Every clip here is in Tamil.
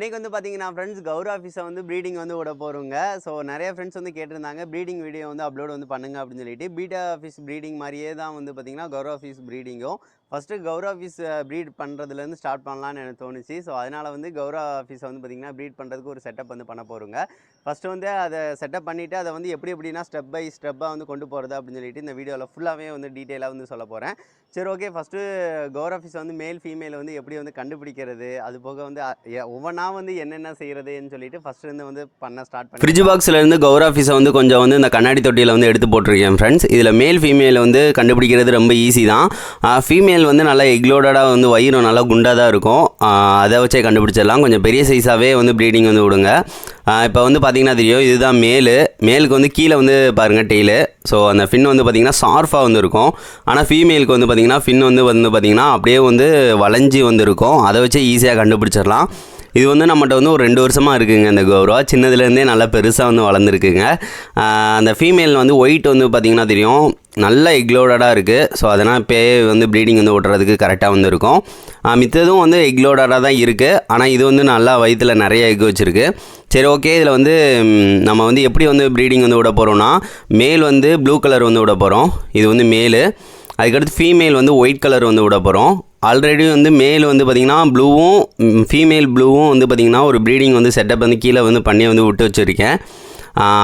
இன்னைக்கு வந்து பார்த்தீங்கன்னா ஃப்ரெண்ட்ஸ் கௌரவ ஆஃபீஸை வந்து ப்ரீடிங் வந்து விட போகிறோங்க ஸோ நிறைய ஃப்ரெண்ட்ஸ் வந்து கேட்டிருந்தாங்க ப்ரீடிங் வீடியோ வந்து அப்லோட் வந்து பண்ணுங்க அப்படின்னு சொல்லிட்டு. பீட்டா ஆஃபீஸ் ப்ரீடிங் மாதிரியே தான் வந்து பார்த்தீங்கன்னா கௌரவ ஆஃபீஸ் ப்ரீடிங்கும் ஃபஸ்ட்டு கௌரவ ஆஃபீஸ் ப்ரீட் uh, பண்ணுறதுலேருந்து ஸ்டார்ட் பண்ணலான்னு எனக்கு தோணுச்சு. ஸோ அதனால் வந்து கௌரவ ஆஃபீஸை வந்து பார்த்திங்கன்னா ப்ரீட் பண்ணுறதுக்கு ஒரு செட்டப் வந்து பண்ண போகிறோங்க ஃபஸ்ட்டு வந்து அதை செட்டப் பண்ணிவிட்டு அதை வந்து எப்படி எப்படின்னா ஸ்டெப் பை ஸ்டெப்பாக வந்து கொண்டு போகிறது அப்படின்னு சொல்லிட்டு இந்த வீடியோவில் ஃபுல்லாகவே வந்து டீட்டெயிலாக வந்து சொல்ல போகிறேன் சரி ஓகே ஃபஸ்ட்டு கௌரவ ஆஃபீஸ் வந்து மேல் ஃபீமேல் வந்து எப்படி வந்து கண்டுபிடிக்கிறது அது போக வந்து ஒவ்வொன்றா வந்து என்னென்ன செய்கிறதுன்னு சொல்லிட்டு ஃபஸ்ட்டு வந்து பண்ண ஸ்டார்ட் பண்ணி. ஃப்ரிட்ஜ் பாக்ஸ்லேருந்து கௌரவ ஆஃபீஸை வந்து கொஞ்சம் வந்து இந்த கண்ணாடி தொட்டியில் வந்து எடுத்து போட்டிருக்கேன் ஃப்ரெண்ட்ஸ் இதில் மேல் ஃபீமேல் வந்து கண்டுபிடிக்கிறது ரொம்ப ஈஸி தான். ஃபீமேல் வந்து நல்லா எக்லோடடாக வந்து வயிறு நல்லா குண்டாக தான் இருக்கும். அதை வச்சே கண்டுபிடிச்சிடலாம். கொஞ்சம் பெரிய சைஸாகவே வந்து ப்ரீடிங் வந்து விடுங்க. இப்போ வந்து பார்த்தீங்கன்னா தெரியும் இதுதான் மேலு. மேலுக்கு வந்து கீழே வந்து பாருங்கள் டெய்லு ஸோ அந்த ஃபின் வந்து பார்த்திங்கன்னா ஷார்ஃபாக வந்து இருக்கும். ஆனால் ஃபீமேலுக்கு வந்து பார்த்திங்கன்னா ஃபின் வந்து வந்து பார்த்திங்கன்னா அப்படியே வந்து வளைஞ்சி வந்து இருக்கும். அதை வச்சு ஈஸியாக கண்டுபிடிச்சிடலாம். இது வந்து நம்மகிட்ட வந்து ஒரு ரெண்டு வருஷமாக இருக்குங்க இந்த கௌரவா. சின்னதுலேருந்தே நல்லா பெருசாக வந்து வளர்ந்துருக்குங்க. அந்த ஃபீமேல் வந்து ஒயிட் வந்து பார்த்திங்கன்னா தெரியும். நல்ல எக்லோடடாக இருக்குது ஸோ அதனால் பே வந்து ப்ளீடிங் வந்து ஓட்டுறதுக்கு கரெக்டாக வந்து இருக்கும் மித்ததும் வந்து எக்லோடடாக தான் இருக்குது ஆனால் இது வந்து நல்லா வயிற்றுல நிறைய எக் வச்சுருக்கு. சரி ஓகே இதில் வந்து நம்ம வந்து எப்படி வந்து ப்ரீடிங் வந்து விட போகிறோம்னா மேல் வந்து ப்ளூ கலர் வந்து விட போகிறோம் இது வந்து மேலு அதுக்கடுத்து ஃபீமேல் வந்து ஒயிட் கலர் வந்து விட போகிறோம் ஆல்ரெடி வந்து மேல் வந்து பார்த்திங்கன்னா ப்ளூவும் ஃபீமேல் ப்ளூவும் வந்து பார்த்திங்கன்னா ஒரு ப்ரீடிங் வந்து செட்டப் வந்து கீழே வந்து பண்ணி வந்து விட்டு வச்சுருக்கேன்.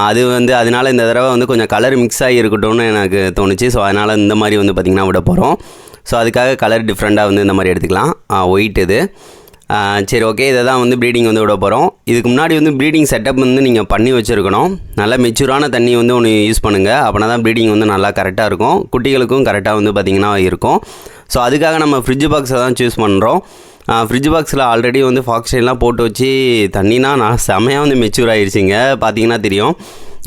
அது வந்து அதனால் இந்த தடவை வந்து கொஞ்சம் கலர் மிக்ஸ் ஆகி இருக்கட்டும்னு எனக்கு தோணுச்சு. ஸோ அதனால் இந்த மாதிரி வந்து பார்த்திங்கன்னா விட போகிறோம் ஸோ அதுக்காக கலர் டிஃப்ரெண்ட்டாக வந்து இந்த மாதிரி எடுத்துக்கலாம். ஒயிட் இது. சரி ஓகே இதை தான் வந்து ப்ரீடிங் வந்து விட போகிறோம் இதுக்கு முன்னாடி வந்து ப்ரீடிங் செட்டப் வந்து நீங்கள் பண்ணி வச்சுருக்கணும். நல்லா மெச்சூரான தண்ணி வந்து ஒன்று யூஸ் பண்ணுங்கள் அப்படின்னா தான் ப்ரீடிங் வந்து நல்லா கரெக்டாக இருக்கும். குட்டிகளுக்கும் கரெக்டாக வந்து பார்த்திங்கன்னா இருக்கும். ஸோ அதுக்காக நம்ம ஃப்ரிட்ஜ் பாக்ஸை தான் சூஸ் பண்ணுறோம் ஃப்ரிட்ஜ் பாக்ஸில் ஆல்ரெடி வந்து ஃபாக்ஸ்டைன்லாம் போட்டு வச்சு தண்ணினா நான் செமையாக வந்து மெச்சூர் ஆகிடுச்சிங்க பார்த்தீங்கன்னா தெரியும்.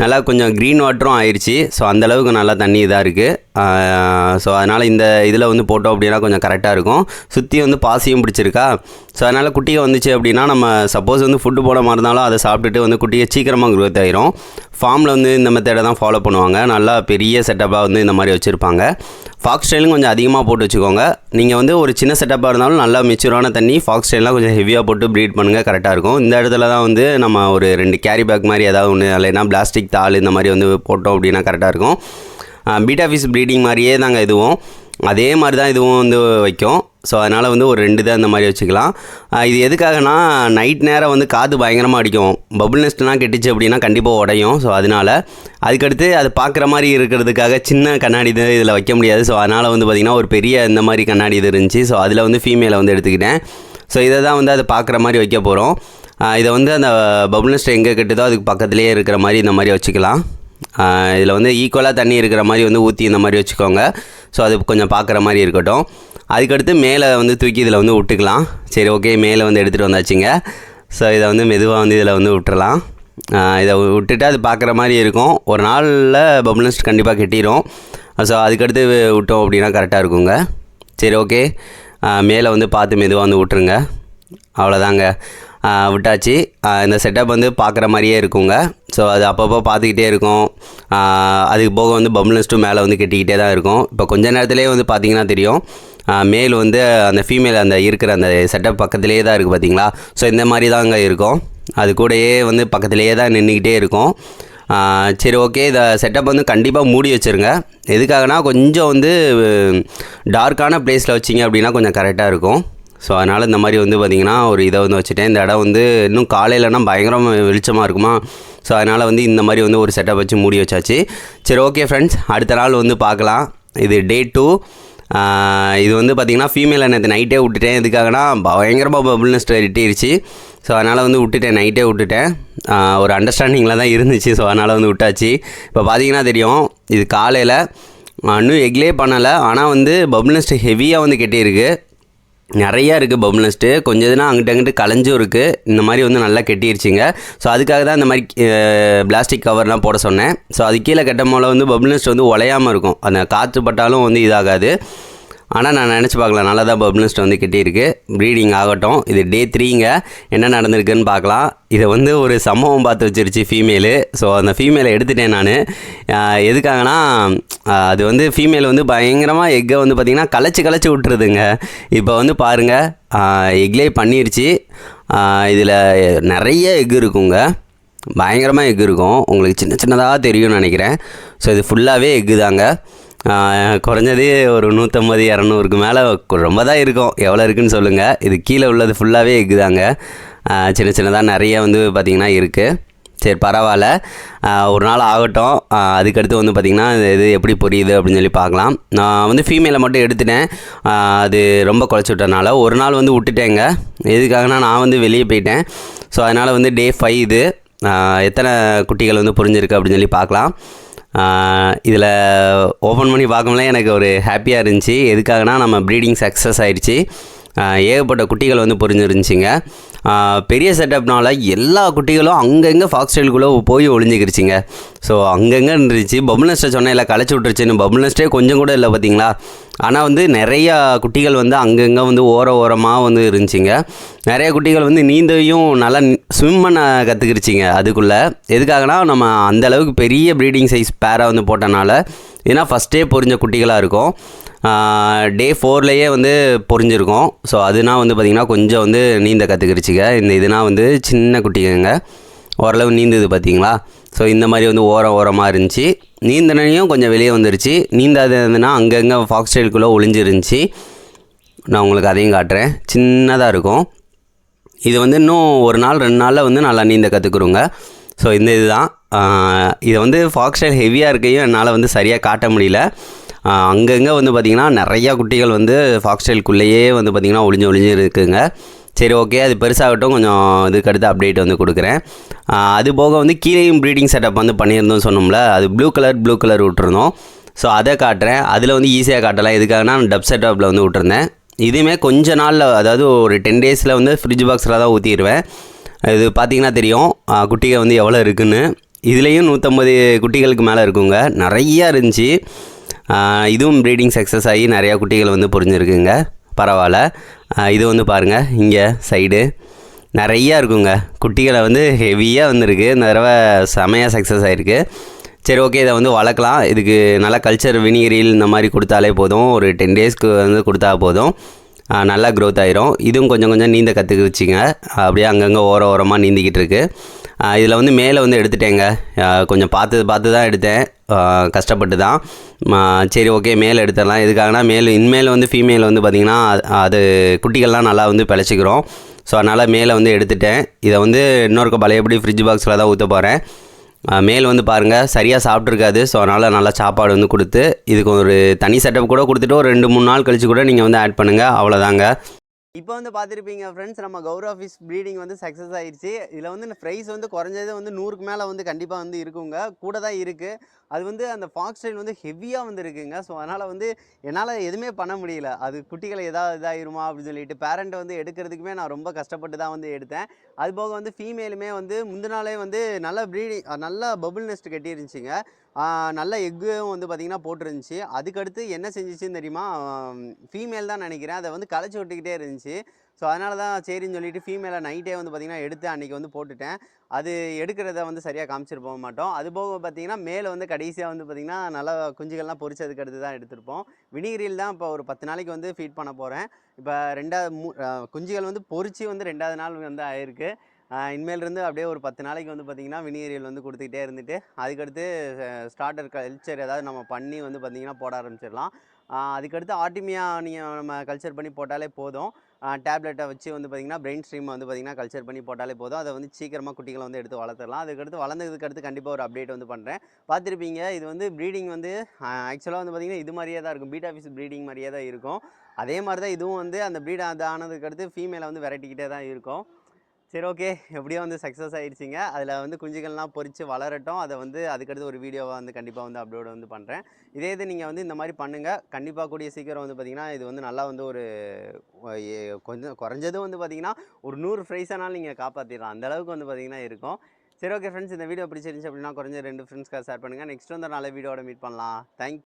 நல்லா கொஞ்சம் க்ரீன் வாட்டரும் ஆயிடுச்சு ஸோ அந்தளவுக்கு நல்லா தண்ணி இதாக இருக்குது ஸோ அதனால் இந்த இதில் வந்து போட்டோம் அப்படின்னா கொஞ்சம் கரெக்டாக இருக்கும். சுற்றி வந்து பாசியும் பிடிச்சிருக்கா? ஸோ அதனால் குட்டியை வந்துச்சு அப்படின்னா நம்ம சப்போஸ் வந்து ஃபுட்டு போட மாதிரி இருந்தாலும் அதை சாப்பிட்டுட்டு வந்து குட்டியை சீக்கிரமாக க்ரோத் ஆயிரும். ஃபார்மில் வந்து இந்த மெத்தடை தான் ஃபாலோ பண்ணுவாங்க. நல்லா பெரிய செட்டப்பாக வந்து இந்த மாதிரி வச்சுருப்பாங்க. ஃபாக்ஸ் ஸ்டைலும் கொஞ்சம் அதிகமாக போட்டு வச்சுக்கோங்க. நீங்கள் வந்து ஒரு சின்ன செட்டப்பாக இருந்தாலும் நல்லா மெச்சூரான தண்ணி ஃபாக்ஸ் ஸ்டைலாம் கொஞ்சம் ஹெவியாக போட்டு ப்ரீட் பண்ணுங்கள் கரெக்டாக இருக்கும். இந்த இடத்துல தான் வந்து நம்ம ஒரு ரெண்டு கேரி பேக் மாதிரி ஏதாவது ஒன்று இல்லைன்னா பிளாஸ்டிக் தாள் இந்த மாதிரி வந்து போட்டோம் அப்படின்னா கரெக்டாக இருக்கும். பீட்டா ஃபிஷ் ப்ரீடிங் மாதிரியே நாங்கள் இதுவும் அதே மாதிரி தான் இதுவும் வந்து வைக்கும். ஸோ அதனால் வந்து ஒரு ரெண்டு தான் இந்த மாதிரி வச்சுக்கலாம். இது எதுக்காகனா நைட் நேரம் வந்து காற்று பயங்கரமாக அடிக்கும். பபுள் நெஸ்ட்லாம் கெட்டுச்சு அப்படின்னா கண்டிப்பாக உடையும். ஸோ அதனால் அதுக்கடுத்து அது பார்க்குற மாதிரி இருக்கிறதுக்காக சின்ன கண்ணாடி இது இதில் வைக்க முடியாது. ஸோ அதனால் வந்து பார்த்திங்கன்னா ஒரு பெரிய இந்த மாதிரி கண்ணாடி இது இருந்துச்சு. ஸோ அதில் வந்து ஃபீமேலை வந்து எடுத்துக்கிட்டேன். ஸோ இதை தான் வந்து அதை பார்க்குற மாதிரி வைக்க போகிறோம் இதை வந்து அந்த பபுள் நெஸ்ட் எங்கே கட்டுதோ அதுக்கு பக்கத்துலேயே இருக்கிற மாதிரி இந்த மாதிரி வச்சுக்கலாம். இதில் வந்து ஈக்குவலாக தண்ணி இருக்கிற மாதிரி வந்து ஊற்றி இந்த மாதிரி வச்சுக்கோங்க. ஸோ அது கொஞ்சம் பார்க்குற மாதிரி இருக்கட்டும். அதுக்கடுத்து மேலே வந்து தூக்கி இதில் வந்து விட்டுக்கலாம். சரி ஓகே மேலே வந்து எடுத்துகிட்டு வந்தாச்சுங்க. ஸோ இதை வந்து மெதுவாக வந்து இதில் வந்து விட்டுறலாம். இதை விட்டுட்டு அது பார்க்குற மாதிரி இருக்கும். ஒரு நாளில் பபுள்னஸ்ட் கண்டிப்பாக கெட்டிடும் ஸோ அதுக்கடுத்து விட்டோம் அப்படின்னா கரெக்டாக இருக்குங்க. சரி ஓகே மேலே வந்து பார்த்து மெதுவாக வந்து விட்டுருங்க. அவ்வளோதாங்க. விட்டாச்சு. இந்த செட்டப் வந்து பார்க்குற மாதிரியே இருக்குங்க. ஸோ அது அப்பப்போ பார்த்துக்கிட்டே இருக்கும். அதுக்கு போக வந்து பம்புலஸ்ட்டும் மேலே வந்து கெட்டிக்கிட்டே தான் இருக்கும். இப்போ கொஞ்ச நேரத்துலேயே வந்து பார்த்தீங்கன்னா தெரியும். மேல் வந்து அந்த ஃபீமேல் அந்த இருக்கிற அந்த செட்டப் பக்கத்துலேயே தான் இருக்குது பார்த்தீங்களா? ஸோ இந்த மாதிரி தாங்க இருக்கும். அது கூடயே வந்து பக்கத்துலேயே தான் நின்றுக்கிட்டே இருக்கும். சரி ஓகே இதை செட்டப் வந்து கண்டிப்பாக மூடி வச்சுருங்க. எதுக்காகனா கொஞ்சம் வந்து டார்க்கான ப்ளேஸில் வச்சிங்க அப்படின்னா கொஞ்சம் கரெக்டாக இருக்கும். ஸோ அதனால் இந்த மாதிரி வந்து பார்த்திங்கன்னா ஒரு இதை வந்து வச்சுட்டேன். இந்த இடம் வந்து இன்னும் காலையிலனா பயங்கரமாக வெளிச்சமாக இருக்குமா? ஸோ அதனால் வந்து இந்த மாதிரி வந்து ஒரு செட்டப் வச்சு மூடி வச்சாச்சு. சரி ஓகே ஃப்ரெண்ட்ஸ் அடுத்த நாள் வந்து பார்க்கலாம் இது டே டூ இது வந்து பார்த்திங்கன்னா ஃபீமேலை நேற்று நைட்டே விட்டுட்டேன். எதுக்காகனா பயங்கரமாக பபுள்னஸ் எட்டிருச்சு ஸோ அதனால் வந்து விட்டுட்டேன். நைட்டே விட்டுட்டேன். ஒரு அண்டர்ஸ்டாண்டிங்கில் தான் இருந்துச்சு. ஸோ அதனால் வந்து விட்டாச்சு. இப்போ பார்த்தீங்கன்னா தெரியும் இது காலையில் இன்னும் எக்லே பண்ணலை. ஆனால் வந்து பபுள்னஸ்ட் ஹெவியாக வந்து கெட்டியிருக்கு. நிறையா இருக்குது பபுள் நெஸ்ட்டு கொஞ்சம் இதுனா அங்கிட்ட அங்கிட்டு கலைஞ்சும் இருக்குது இந்த மாதிரி வந்து நல்லா கெட்டிருச்சுங்க. ஸோ அதுக்காக தான் இந்த மாதிரி பிளாஸ்டிக் கவர்லாம் போட சொன்னேன். ஸோ அது கீழே கட்டும் போல வந்து பபுள் வந்து உலையாமல் இருக்கும். அந்த காற்று பட்டாலும் வந்து இதாகாது. ஆனால் நான் நினச்சி பார்க்கலாம் நல்லா தான் பப்ளிஸ்ட் வந்து கட்டியிருக்கு. ப்ரீடிங் ஆகட்டும். இது டே த்ரீங்க என்ன நடந்திருக்குன்னு பார்க்கலாம். இதை வந்து ஒரு சம்பவம் பார்த்து வச்சிருச்சு ஃபீமேலு ஸோ அந்த ஃபீமேலை எடுத்துட்டேன் நான். எதுக்காகனா அது வந்து ஃபீமேல் வந்து பயங்கரமாக எக்கை வந்து பார்த்திங்கன்னா கலைச்சி கலைச்சி விட்டுருதுங்க. இப்போ வந்து பாருங்கள் எக்லே பண்ணிருச்சு. இதில் நிறைய எக் இருக்குங்க. பயங்கரமாக எக் இருக்கும். உங்களுக்கு சின்ன சின்னதாக தெரியும்னு நினைக்கிறேன். ஸோ இது ஃபுல்லாகவே எக்கு தாங்க. குறைஞ்சது ஒரு நூற்றம்பது இரநூறுக்கு மேலே ரொம்ப தான் இருக்கும். எவ்வளோ இருக்குன்னு சொல்லுங்கள் இது கீழே உள்ளது ஃபுல்லாகவே இருக்குதாங்க. சின்ன சின்னதாக நிறைய வந்து பார்த்திங்கன்னா இருக்குது சரி பரவாயில்ல. ஒரு நாள் ஆகட்டும். அதுக்கடுத்து வந்து பார்த்திங்கன்னா இது எப்படி புரியுது அப்படின்னு சொல்லி பார்க்கலாம். நான் வந்து ஃபீமேலை மட்டும் எடுத்துட்டேன். அது ரொம்ப குறைச்சி விட்டனால ஒரு நாள் வந்து விட்டுட்டேங்க. எதுக்காகனா நான் வந்து வெளியே போயிட்டேன். ஸோ அதனால் வந்து டே ஃபைவ் இது. எத்தனை குட்டிகள் வந்து புரிஞ்சிருக்கு அப்படின்னு சொல்லி பார்க்கலாம். இதில் ஓப்பன் பண்ணி பார்க்கும்போது எனக்கு ஒரு ஹாப்பியாக இருந்துச்சு. எதுக்காகனா நம்ம ப்ரீடிங் சக்ஸஸ் ஆயிடுச்சு. ஏகப்பட்ட குட்டிகள் வந்து பொரிஞ்சிருந்துச்சிங்க பெரிய செட்டப்னால எல்லா குட்டிகளும் அங்கங்கே ஃபாக்ஸ் ஸ்டைலுக்குள்ளே போய் ஒளிஞ்சிக்கிருச்சிங்க. ஸோ அங்கங்கே இருந்துச்சு பபுள் நெஸ்ட்டை சொன்னேன் இல்லை களைச்சி விட்டுருச்சுன்னு. பபுள் கொஞ்சம் கூட இல்லை பார்த்தீங்களா? ஆனால் வந்து நிறையா குட்டிகள் வந்து அங்கங்கே வந்து ஓர ஓரமாக வந்து இருந்துச்சிங்க. நிறைய குட்டிகள் வந்து நீந்தையும் நல்லா ஸ்விம் பண்ண கற்றுக்கிருச்சிங்க அதுக்குள்ளே. எதுக்காகனா நம்ம அந்த அளவுக்கு பெரிய ப்ரீடிங் சைஸ் பேராக வந்து போட்டனால ஏன்னா ஃபஸ்ட்டே பொரிஞ்ச குட்டிகளாக இருக்கும். டே ஃபோர்லேயே வந்து பொறிஞ்சிருக்கும் ஸோ அதுனா வந்து பார்த்திங்கன்னா கொஞ்சம் வந்து நீந்த கற்றுக்கிருச்சிங்க இந்த இதுனா வந்து சின்ன குட்டிங்க ஓரளவு நீந்துது பார்த்தீங்களா ஸோ இந்த மாதிரி வந்து ஓரம் ஓரமாக இருந்துச்சு. நீந்தனையும் கொஞ்சம் வெளியே வந்துருச்சு. நீந்தாதுன்னா அங்கங்கே ஃபாக்ஸ் ஸ்டைலுக்குள்ளே ஒளிஞ்சிருந்துச்சி. நான் உங்களுக்கு அதையும் காட்டுறேன். சின்னதாக இருக்கும். இது வந்து இன்னும் ஒரு நாள் ரெண்டு நாளில் வந்து நல்லா நீந்த கற்றுக்குறோங்க ஸோ இந்த இதுதான். இதை வந்து ஃபாக்ஸ் ஸ்டைல் ஹெவியாக இருக்கையும் என்னால் வந்து சரியாக காட்ட முடியல. அங்கங்கே வந்து பார்த்திங்கன்னா நிறையா குட்டிகள் வந்து ஃபாக்ஸ்டைலுக்குள்ளேயே வந்து பார்த்திங்கன்னா ஒளிஞ்சு ஒளிஞ்சு இருக்குங்க. சரி ஓகே அது பெருசாகட்டும் கொஞ்சம் இதுக்கு அடுத்து அப்டேட் வந்து கொடுக்குறேன். அது போக வந்து கீழேயும் ப்ரீடிங் செட்டப் வந்து பண்ணியிருந்தோம் சொன்னோம்ல அது ப்ளூ கலர் ப்ளூ கலர் விட்டுருந்தோம். ஸோ அதை காட்டுறேன். அதில் வந்து ஈஸியாக காட்டலாம். எதுக்காகனா டப் செட்டப்பில் வந்து விட்டுருந்தேன். இதுவுமே கொஞ்ச நாளில் அதாவது ஒரு டென் டேஸில் வந்து ஃப்ரிட்ஜ் பாக்ஸில் தான் ஊற்றிடுவேன் இது பார்த்தீங்கன்னா தெரியும் குட்டிகள் வந்து எவ்வளோ இருக்குன்னு. இதுலேயும் நூற்றம்பது குட்டிகளுக்கு மேலே இருக்குங்க. நிறையா இருந்துச்சு. இதுவும் ப்ரீடிங் சக்ஸஸ் ஆகி நிறையா குட்டிகள் வந்து புரிஞ்சுருக்குங்க. பரவாயில்ல. இது வந்து பாருங்கள் இங்கே சைடு நிறையா இருக்குங்க. குட்டிகளை வந்து ஹெவியாக வந்திருக்கு. இந்த தடவை செமையாக சக்ஸஸ் ஆகிருக்கு சரி ஓகே இதை வந்து வளர்க்கலாம். இதுக்கு நல்லா கல்ச்சர் வினிகிரில் இந்த மாதிரி கொடுத்தாலே போதும். ஒரு டென் டேஸ்க்கு வந்து கொடுத்தா போதும். நல்லா க்ரோத் ஆயிரும். இதுவும் கொஞ்சம் கொஞ்சம் நீந்த கற்றுக்குச்சிங்க அப்படியே அங்கங்கே ஓர ஓரமாக நீந்திக்கிட்டு இருக்கு. இதில் வந்து மேலே வந்து எடுத்துட்டேங்க. கொஞ்சம் பார்த்து பார்த்து தான் எடுத்தேன். கஷ்டப்பட்டு தான் சரி ஓகே மேலே எடுத்துடலாம். எதுக்காகனா மேல் இன்மேல் வந்து ஃபீமேல் வந்து பார்த்திங்கன்னா அது குட்டிகள்லாம் நல்லா வந்து பிழைச்சிக்கிறோம். ஸோ அதனால் மேலே வந்து எடுத்துட்டேன். இதை வந்து இன்னொருக்க பழையபடி ஃப்ரிட்ஜ் பாக்ஸில் தான் ஊற்ற போகிறேன் மேல் வந்து பாருங்கள் சரியாக சாப்பிட்ருக்காது ஸோ அதனால் நல்லா சாப்பாடு வந்து கொடுத்து இதுக்கு ஒரு தனி செட்டப் கூட கொடுத்துட்டு ஒரு ரெண்டு மூணு நாள் கழித்து கூட நீங்கள் வந்து ஆட் பண்ணுங்கள் அவ்வளோதாங்க இப்போ வந்து பார்த்துருப்பீங்க ஃப்ரெண்ட்ஸ் நம்ம கௌரவ ஃபிஷ் ப்ரீடிங் வந்து சக்ஸஸ் ஆயிடுச்சு இதில் வந்து ப்ரைஸ் வந்து குறைஞ்சது வந்து நூறுக்கு மேலே வந்து கண்டிப்பாக வந்து இருக்குங்க. கூட தான் இருக்குது அது வந்து அந்த ஃபாக்ஸ் ஸ்டைல் வந்து ஹெவியாக வந்து இருக்குங்க ஸோ அதனால் வந்து என்னால் எதுவுமே பண்ண முடியல. அது குட்டிகளை ஏதாவது இதாகிருமா அப்படின்னு சொல்லிட்டு பேரண்ட்டை வந்து எடுக்கிறதுக்குமே நான் ரொம்ப கஷ்டப்பட்டு தான் வந்து எடுத்தேன். அது போக வந்து ஃபீமேலுமே வந்து முந்தின நாளே வந்து நல்ல ப்ரீடிங் நல்ல பபுள் நெஸ்ட் கட்டியிருந்துச்சிங்க. நல்ல எக்கும் வந்து பார்த்திங்கன்னா போட்டிருந்துச்சு. அதுக்கடுத்து என்ன செஞ்சிச்சுன்னு தெரியுமா? ஃபீமேல் தான் நினைக்கிறேன். அதை வந்து களைச்சி விட்டுக்கிட்டே இருந்துச்சு. ஸோ அதனால தான் சரின்னு சொல்லிட்டு ஃபீமேலை நைட்டே வந்து பார்த்திங்கன்னா எடுத்து அன்றைக்கி வந்து போட்டுட்டேன். அது எடுக்கிறத வந்து சரியாக காமிச்சிட்டு போக மாட்டோம். அது போக பார்த்திங்கன்னா மேலே வந்து கடைசியாக வந்து பார்த்திங்கன்னா நல்லா குஞ்சுகள்லாம் பொறிச்சதுக்கு அடுத்து தான் எடுத்திருப்போம். வினிகிரியில் தான் இப்போ ஒரு பத்து நாளைக்கு வந்து ஃபீட் பண்ண போகிறேன் இப்போ ரெண்டாவது மூ குஞ்சுகள் வந்து பொறிச்சு வந்து ரெண்டாவது நாள் வந்து ஆயிருக்கு. இனிமேலிருந்து இனிமேல் இருந்து அப்படியே ஒரு பத்து நாளைக்கு வந்து பார்த்திங்கன்னா வினியரியல் வந்து கொடுத்துக்கிட்டே இருந்துட்டு அதுக்கடுத்து ஸ்டார்டர் கல்ச்சர் ஏதாவது நம்ம பண்ணி வந்து பார்த்திங்கன்னா போட ஆரம்பிச்சிடலாம். அதுக்கடுத்து ஆர்டிமியா நீங்கள் நம்ம கல்ச்சர் பண்ணி போட்டாலே போதும். டேப்லெட்டை வச்சு வந்து பார்த்திங்கன்னா பிரெயின் ஸ்ட்ரீம் வந்து பார்த்திங்கன்னா கல்ச்சர் பண்ணி போட்டாலே போதும். அதை வந்து சீக்கிரமாக குட்டிகளை வந்து எடுத்து வளர்த்துடலாம். அதுக்கடுத்து வளர்ந்ததுக்கு அடுத்து கண்டிப்பாக ஒரு அப்டேட் வந்து பண்ணுறேன் பார்த்துருப்பீங்க இது வந்து ப்ரீடிங் வந்து ஆக்சுவலாக வந்து பார்த்திங்கன்னா இது மாதிரியே தான் இருக்கும். பீட் ஆஃபீஸ் ப்ரீடிங் மாதிரியே தான் இருக்கும். அதே மாதிரி தான் இதுவும் வந்து அந்த ப்ரீட் அது ஆனதுக்கு அடுத்து ஃபீமேலை வந்து வெரைட்டிக்கிட்டே தான் இருக்கும். சரி ஓகே. எப்படியோ வந்து சக்ஸஸ் ஆகிடுச்சிங்க அதில் வந்து குஞ்சுகள்லாம் பொறித்து வளரட்டும். அதை வந்து அதுக்கடுத்து ஒரு வீடியோவை வந்து கண்டிப்பாக வந்து அப்லோடு வந்து பண்ணுறேன் இதே இது நீங்கள் வந்து இந்த மாதிரி பண்ணுங்கள் கண்டிப்பாக கூடிய சீக்கிரம் வந்து பார்த்திங்கன்னா இது வந்து நல்லா வந்து ஒரு கொஞ்சம் குறைஞ்சதும் வந்து பார்த்திங்கன்னா ஒரு நூறு ஃப்ரைஸானாலும் நீங்கள் காப்பாற்றிடலாம் அந்தளவுக்கு வந்து பார்த்திங்கன்னா இருக்கும். சரி ஓகே ஃப்ரெண்ட்ஸ் இந்த வீடியோ பிடிச்சிருந்துச்சு அப்படின்னா குறைஞ்ச ரெண்டு ஃப்ரெண்ட்ஸ்க்காக ஷேர் பண்ணுங்கள் நெக்ஸ்ட் வந்து நல்ல வீடியோட மீட் பண்ணலாம். தேங்க்